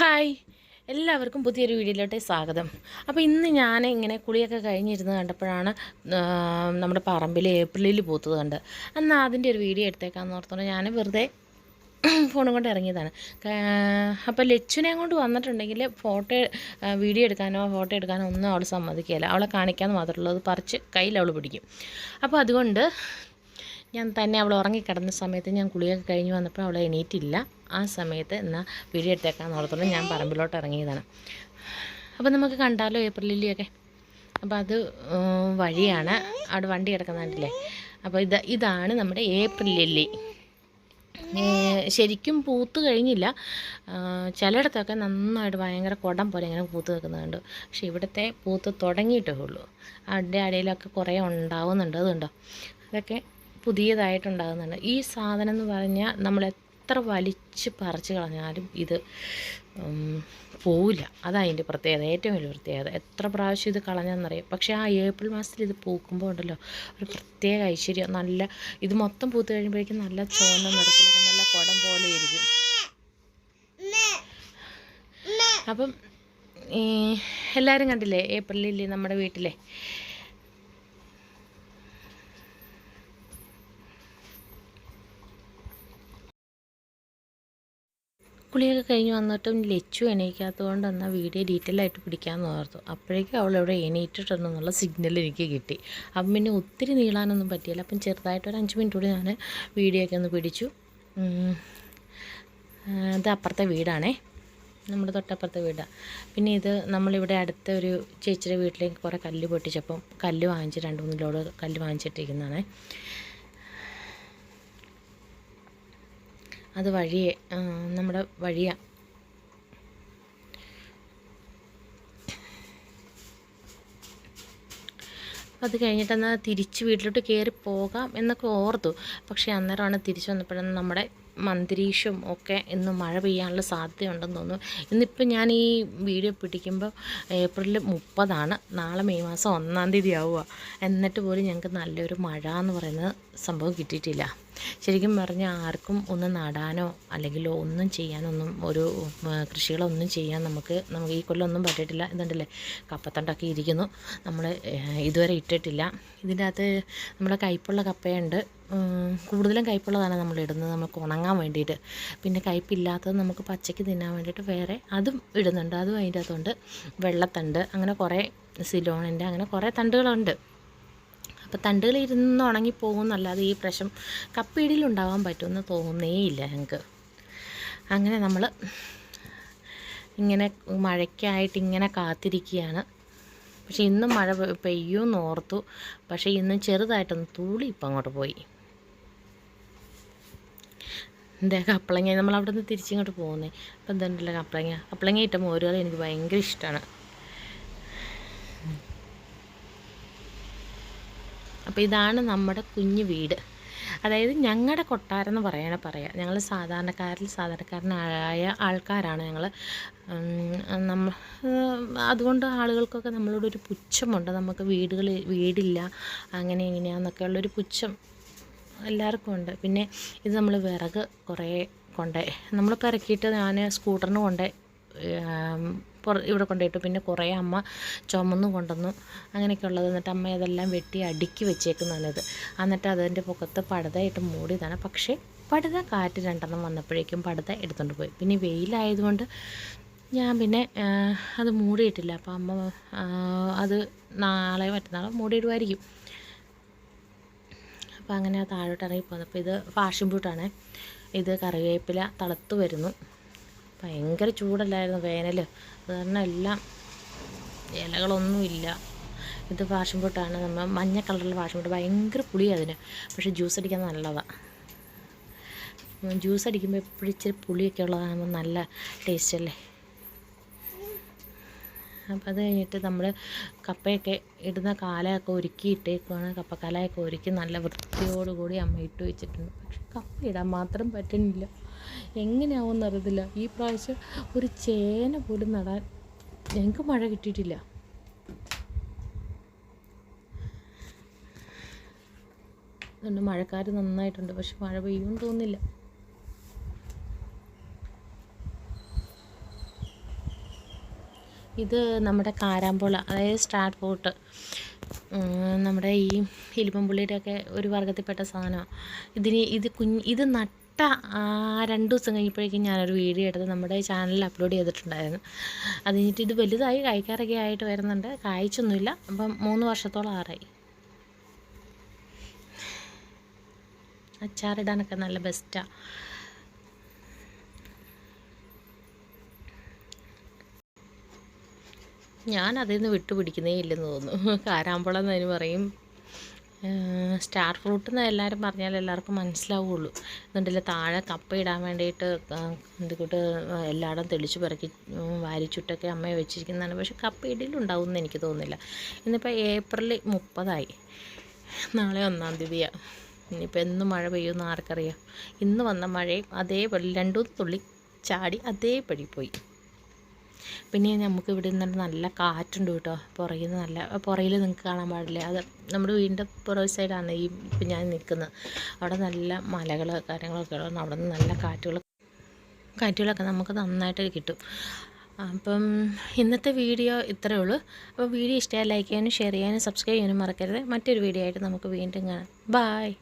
Hi. എല്ലാവർക്കും പുതിയൊരു വീഡിയോയിലോട്ട് സ്വാഗതം. അപ്പോൾ ഇന്ന് ഞാൻ ഇങ്ങനെ കുളിയൊക്കെ കഴിഞ്ഞിരുന്ന് കണ്ടപ്പോഴാണ് നമ്മുടെ പറമ്പിൽ ഏപ്രിലിൽ പൂത്തത് കണ്ട്. എന്നാൽ അതിന്റെ ഒരു വീഡിയോ എടുത്തേക്കാന്ന് ഓർത്തോണ്ട് ഞാൻ വെറുതെ ഫോണും കൊണ്ട് ഇറങ്ങിയതാണ്. അപ്പോൾ ലച്ചുനെ കൊണ്ട് വന്നിട്ടുണ്ടെങ്കിൽ ഫോട്ടോ വീഡിയോ എടുക്കാനോ ഫോട്ടോ എടുക്കാനോ ഒന്നും അവൾ സമ്മതിക്കുകയില്ല. അവളെ കാണിക്കാമെന്ന് മാത്രമേ അത് പറിച്ച് കയ്യിൽ അവൾ പിടിക്കും. അപ്പോൾ അതുകൊണ്ട് ഞാൻ തന്നെ അവൾ ഉറങ്ങിക്കിടന്ന സമയത്ത് ഞാൻ കുളിയൊക്കെ കഴിഞ്ഞ് വന്നപ്പോൾ അവൾ എണീറ്റില്ല. ആ സമയത്ത് എന്നാൽ വീഡിയോ എടുത്തേക്കാന്ന് ഞാൻ പറമ്പിലോട്ട് ഇറങ്ങിയതാണ്. അപ്പോൾ നമുക്ക് കണ്ടാലോ ഏപ്രിൽ ലില്ലിയൊക്കെ? അപ്പോൾ അത് വഴിയാണ്. അവിടെ വണ്ടി കിടക്കുന്നുണ്ടല്ലേ അപ്പോൾ ഇത് ഇതാണ് നമ്മുടെ ഏപ്രിൽ ലില്ലി. ശരിക്കും പൂത്ത് കഴിഞ്ഞില്ല. ചിലയിടത്തൊക്കെ നന്നായിട്ട് ഭയങ്കര കുടം പോലെ ഇങ്ങനെ പൂത്ത് നിൽക്കുന്നുണ്ട് പക്ഷെ ഇവിടുത്തെ പൂത്ത് തുടങ്ങിയിട്ടേ ഉള്ളൂ. അതിന്റെ ഇടയിലൊക്കെ കുറേ ഉണ്ടാവുന്നുണ്ട്. അതുണ്ടോ? അതൊക്കെ പുതിയതായിട്ടുണ്ടാകുന്നുണ്ട്. ഈ സാധനം എന്ന് പറഞ്ഞാൽ നമ്മൾ എത്ര വലിച്ച് പറിച്ച് കളഞ്ഞാലും ഇത് പോവില്ല. അതതിന്റെ പ്രത്യേകത ഏറ്റവും വലിയ പ്രത്യേകത. എത്ര പ്രാവശ്യം ഇത് കളഞ്ഞാന്നറിയാം. പക്ഷേ ആ ഏപ്രിൽ മാസത്തിൽ ഇത് പൂക്കുമ്പോൾ ഉണ്ടല്ലോ ഒരു പ്രത്യേക ഐശ്വര്യം. നല്ല ഇത് മൊത്തം പൂത്ത് കഴിയുമ്പോഴേക്കും നല്ല ചുവന്ന നിറത്തിലൊക്കെ നല്ല കുടം പോലെ ഇരിക്കും. അപ്പം എല്ലാവരും കണ്ടില്ലേ ഏപ്രിലില്ലേ നമ്മുടെ വീട്ടിലെ കുളിയൊക്കെ കഴിഞ്ഞ് വന്നിട്ടും ലച്ചു എണീക്കാത്തതുകൊണ്ട് എന്നാൽ വീഡിയോ ഡീറ്റെയിൽ ആയിട്ട് പിടിക്കാമെന്ന് ഓർത്തു. അപ്പോഴേക്കും അവൾ ഇവിടെ എണീറ്റിട്ടുണ്ടെന്നുള്ള സിഗ്നൽ എനിക്ക് കിട്ടി. അപ്പം പിന്നെ ഒത്തിരി നീളാനൊന്നും പറ്റിയില്ല. അപ്പം ചെറുതായിട്ട് ഒരു അഞ്ച് മിനിറ്റ് കൂടി ഞാൻ വീഡിയോ ഒക്കെ ഒന്ന് പിടിച്ചു. ഇത് അപ്പുറത്തെ വീടാണേ. നമ്മുടെ തൊട്ടപ്പുറത്തെ വീടാണ് പിന്നെ ഇത് നമ്മളിവിടെ അടുത്ത ഒരു ചേച്ചിയുടെ വീട്ടിലേക്ക് കുറേ കല്ല് പൊട്ടിച്ചപ്പം കല്ല് വാങ്ങിച്ച് രണ്ട് മൂന്ന് ലോഡ് കല്ല് വാങ്ങിച്ചിട്ടിരിക്കുന്നതാണേ. അത് വഴിയെ നമ്മുടെ വഴിയാണ് അത് കഴിഞ്ഞിട്ട് എന്നാൽ തിരിച്ച് വീട്ടിലോട്ട് കയറി പോകാം എന്നൊക്കെ ഓർത്തു. പക്ഷേ അന്നേരമാണ് തിരിച്ചു വന്നപ്പോഴാണ് നമ്മുടെ അന്തരീക്ഷം ഒക്കെ ഇന്ന് മഴ പെയ്യാനുള്ള സാധ്യതയുണ്ടെന്ന് തോന്നുന്നു. ഇന്നിപ്പോൾ ഞാൻ ഈ വീഡിയോ പിടിക്കുമ്പോൾ ഏപ്രിൽ മുപ്പതാണ്. നാളെ മെയ് മാസം ഒന്നാം തീയതി ആവുക എന്നിട്ട് പോലും ഞങ്ങൾക്ക് നല്ലൊരു മഴ എന്ന് പറയുന്ന സംഭവം കിട്ടിയിട്ടില്ല. ശരിക്കും പറഞ്ഞാൽ ആർക്കും ഒന്ന് നടാനോ അല്ലെങ്കിൽ ഒന്നും ചെയ്യാനൊന്നും ഒരു കൃഷികളൊന്നും ചെയ്യാൻ നമുക്ക് നമുക്ക് ഈ കൊല്ലം ഒന്നും പറ്റിയിട്ടില്ല. ഇതുണ്ടല്ലേ? കപ്പത്തണ്ടൊക്കെ ഇരിക്കുന്നു. നമ്മൾ ഇതുവരെ ഇട്ടിട്ടില്ല. ഇതിന്റെ അകത്ത് നമ്മുടെ കയ്പുള്ള കപ്പയുണ്ട്. കൂടുതലും കയ്പുള്ളതാണ് നമ്മൾ ഇടുന്നത്. നമുക്ക് ഉണങ്ങാൻ വേണ്ടിയിട്ട്. പിന്നെ കയ്പില്ലാത്തത് നമുക്ക് പച്ചയ്ക്ക് തിന്നാൻ വേണ്ടിയിട്ട് വേറെ അതും ഇടുന്നുണ്ട്. അതും അതിന്റെ അകത്തുണ്ട്. വെള്ളത്തണ്ട് അങ്ങനെ കുറേ സിലോണിന്റെ അങ്ങനെ കുറേ തണ്ടുകളുണ്ട്. അപ്പോൾ തണ്ടുകൾ ഇരുന്ന് ഉണങ്ങിപ്പോകുന്നല്ലാതെ ഈ പ്രശ്നം കപ്പയിടിയിലുണ്ടാവാൻ പറ്റുമെന്ന് തോന്നുന്നേയില്ല ഞങ്ങൾക്ക് അങ്ങനെ നമ്മൾ ഇങ്ങനെ മഴയ്ക്കായിട്ട് ഇങ്ങനെ കാത്തിരിക്കുകയാണ്. പക്ഷേ ഇന്നും മഴ പെയ്യുമെന്ന് ഓർത്തു. പക്ഷേ ഇന്നും ചെറുതായിട്ടൊന്ന് തൂളി ഇപ്പം അങ്ങോട്ട് പോയി. എന്താ കപ്പളങ്ങ നമ്മൾ അവിടെ നിന്ന് തിരിച്ചിങ്ങോട്ട് പോകുന്നത് അപ്പം എന്തുണ്ടല്ലോ കപ്പളങ്ങ കപ്പളങ്ങ ഇട്ട മോരുകൾ എനിക്ക് ഭയങ്കര ഇഷ്ടമാണ് അപ്പോൾ ഇതാണ് നമ്മുടെ കുഞ്ഞു വീട്. അതായത് ഞങ്ങളുടെ കൊട്ടാരം എന്ന് പറയണ പറയാം. ഞങ്ങൾ സാധാരണക്കാരിൽ സാധാരണക്കാരനായ ആൾക്കാരാണ് ഞങ്ങൾ നമ്മൾ അതുകൊണ്ട് ആളുകൾക്കൊക്കെ നമ്മളോടൊരു പുച്ഛമുണ്ട്. നമുക്ക് വീടുകൾ വീടില്ല അങ്ങനെ ഇങ്ങനെയാന്നൊക്കെയുള്ളൊരു പുച്ഛം. എല്ലാവർക്കും ഉണ്ട്. പിന്നെ ഇത് നമ്മൾ വിറക് കുറേ കൊണ്ടേ നമ്മൾ പെരക്കിയിട്ട് ഞാൻ സ്കൂട്ടറിന് കൊണ്ടേ ഇവിടെ കൊണ്ടുപോയിട്ടു പിന്നെ കുറേ അമ്മ ചുമന്ന് കൊണ്ടുവന്നു. അങ്ങനെയൊക്കെ ഉള്ളത് എന്നിട്ട് അമ്മ അതെല്ലാം വെട്ടി അടുക്കി വെച്ചേക്കുന്നതാണിത്. എന്നിട്ട് അതിന്റെ പൊക്കത്ത് പടുതായിട്ട് മൂടിയതാണ്. പക്ഷേ പടുത കാറ്റ് രണ്ടെണ്ണം വന്നപ്പോഴേക്കും പടുത എടുത്തുകൊണ്ട് പോയി. പിന്നെ വെയിലായതുകൊണ്ട് ഞാൻ പിന്നെ അത് മൂടിയിട്ടില്ല. അപ്പോൾ അമ്മ അത് നാളെ മറ്റന്നാളെ മൂടിയിടുമായിരിക്കും അപ്പോൾ അങ്ങനെ താഴോട്ട് ഇറങ്ങി അപ്പോൾ ഇത് ഫാഷൻ ബൂട്ടാണ് ഇത് കറിവേപ്പില തളത്ത് വരുന്നു. ഭയങ്കര ചൂടല്ലായിരുന്നു വേനൽ അത് കാരണം എല്ലാം ഇലകളൊന്നുമില്ല ഇത് ഫാഷൻ ബൂട്ടാണ് നമ്മൾ മഞ്ഞ കളറുള്ള ഫാഷൻ ബൂട്ട് ഭയങ്കര പുളിയാണ് അതിന്. പക്ഷേ ജ്യൂസ് അടിക്കാൻ നല്ലതാണ് ജ്യൂസ് അടിക്കുമ്പോൾ എപ്പോഴും ഇച്ചിരി പുളിയൊക്കെ ഉള്ളതാകുമ്പോൾ നല്ല ടേസ്റ്റ് അല്ലേ? അപ്പം അത് കഴിഞ്ഞിട്ട് നമ്മൾ കപ്പയൊക്കെ ഇടുന്ന കാലയൊക്കെ ഒരുക്കി ഇട്ടേക്കുവാണ്. കപ്പക്കാലയൊക്കെ ഒരുക്കി നല്ല വൃത്തിയോടുകൂടി അമ്മ ഇട്ട് വെച്ചിട്ടുണ്ട്. പക്ഷെ കപ്പ ഇടാൻ മാത്രം പറ്റുന്നില്ല. എങ്ങനെയാവുമെന്ന് അറിയത്തില്ല. ഈ പ്രാവശ്യം ഒരു ചേന പോലും നടാൻ ഞങ്ങൾക്ക് മഴ കിട്ടിയിട്ടില്ല. അതുകൊണ്ട് മഴക്കാർ നന്നായിട്ടുണ്ട്. പക്ഷെ മഴ പെയ്യുമെന്ന് തോന്നുന്നില്ല. ഇത് നമ്മുടെ കാരാമ്പുള അതായത് സ്റ്റാർ ഫ്രൂട്ട് നമ്മുടെ ഈ ഇലിപ്പമ്പുള്ളിയുടെ ഒക്കെ ഒരു വർഗത്തിൽപ്പെട്ട സാധനമാണ് ഇതിന് ഇത് കുഞ്ഞ് ഇത് നട്ട രണ്ട് ദിവസം കഴിഞ്ഞപ്പോഴേക്കും ഞാനൊരു വീഡിയോ എടുത്ത് നമ്മുടെ ചാനലിൽ അപ്ലോഡ് ചെയ്തിട്ടുണ്ടായിരുന്നു. അത് കഴിഞ്ഞിട്ട് ഇത് വലുതായി കായ്ക്കാറൊക്കെ ആയിട്ട് വരുന്നുണ്ട്. കായ്ച്ചൊന്നുമില്ല. അപ്പം മൂന്ന് വർഷത്തോളം ആറായി. അച്ചാറിടാനൊക്കെ നല്ല ബെസ്റ്റാണ് ഞാൻ അതിൽ നിന്ന് വിട്ടുപിടിക്കുന്നേ ഇല്ലെന്ന് തോന്നുന്നു. കാരാമ്പളം എന്നതിന് പറയും. സ്റ്റാർ ഫ്രൂട്ട് എന്ന് എല്ലാവരും പറഞ്ഞാൽ എല്ലാവർക്കും മനസ്സിലാവുള്ളൂ. എന്നുണ്ടല്ലോ താഴെ കപ്പ ഇടാൻ വേണ്ടിയിട്ട് എന്തുകൂട്ട് എല്ലായിടം തെളിച്ച് പിറക്കി വാരിച്ചുട്ടൊക്കെ അമ്മയെ വെച്ചിരിക്കുന്നതാണ്. പക്ഷെ കപ്പ ഇടയിലുണ്ടാവും എന്ന് എനിക്ക് തോന്നുന്നില്ല. ഇന്നിപ്പോൾ ഏപ്രിൽ മുപ്പതായി. നാളെ ഒന്നാം തീയതിയാണ് ഇനിയിപ്പോൾ എന്ന് മഴ പെയ്യുമെന്ന് ആർക്കറിയാം. ഇന്ന് വന്ന മഴയും അതേപോലെ രണ്ടു തുള്ളി ചാടി അതേപടി പോയി. പിന്നെ നമുക്ക് ഇവിടെ നിന്ന് നല്ല കാറ്റുണ്ട് കേട്ടോ. പുറകിൽ നിന്ന് നല്ല പുറയിൽ നിങ്ങൾക്ക് കാണാൻ പാടില്ല? അത് നമ്മുടെ വീടിന്റെ പുറകു സൈഡാണ് ഈ ഇപ്പം ഞാൻ നിൽക്കുന്നത് അവിടെ നല്ല മലകൾ കാര്യങ്ങളൊക്കെ ഉള്ളത് അവിടെ നിന്ന് നല്ല കാറ്റുകൾ കാറ്റുകളൊക്കെ നമുക്ക് നന്നായിട്ട് കിട്ടും. അപ്പം ഇന്നത്തെ വീഡിയോ ഇത്രയേ ഉള്ളൂ. അപ്പോൾ വീഡിയോ ഇഷ്ടമായി ലൈക്ക് ചെയ്യാനും ഷെയർ ചെയ്യാനും സബ്സ്ക്രൈബ് ചെയ്യാനും മറക്കരുത്. മറ്റൊരു വീഡിയോ ആയിട്ട് നമുക്ക് വീണ്ടും കാണാം. ബായ്